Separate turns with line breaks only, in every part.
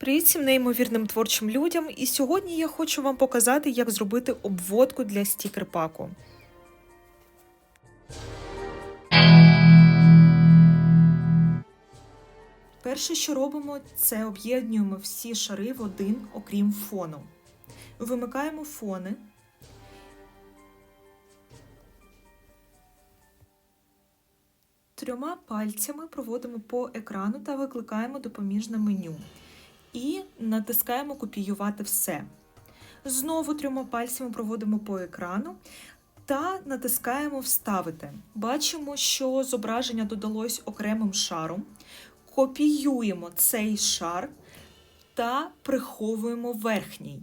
Привіт всім неймовірним творчим людям. І сьогодні я хочу вам показати, як зробити обводку для стікер-паку. Перше, що робимо, це об'єднуємо всі шари в один, окрім фону. Вимикаємо фони. Трьома пальцями проводимо по екрану та викликаємо допоміжне меню. І натискаємо Копіювати все. Знову трьома пальцями проводимо по екрану та натискаємо Вставити. Бачимо, що зображення додалось окремим шаром. Копіюємо цей шар та приховуємо верхній.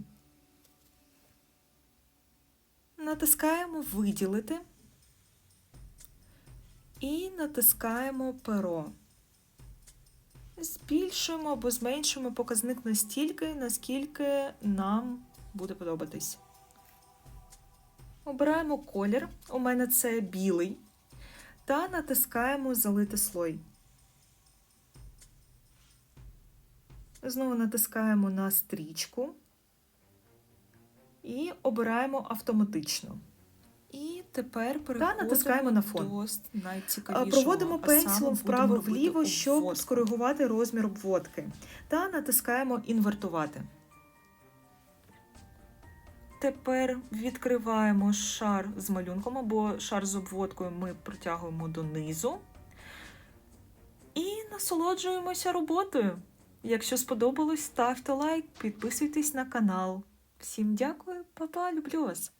Натискаємо Виділити і натискаємо перо. Збільшуємо або зменшуємо показник настільки, наскільки нам буде подобатись. Обираємо колір, у мене це білий, та натискаємо Залити слой. Знову натискаємо на стрічку і обираємо автоматично. Тепер переходимо
натискаємо на фон.
найцікавішого.
Проводимо пенсілом вправо-вліво, щоб
обводку.
скоригувати розмір обводки. Та натискаємо інвертувати.
Тепер відкриваємо шар з малюнком або шар з обводкою ми протягуємо донизу і насолоджуємося роботою. Якщо сподобалось, ставте лайк, підписуйтесь на канал. Всім дякую, папа, люблю вас!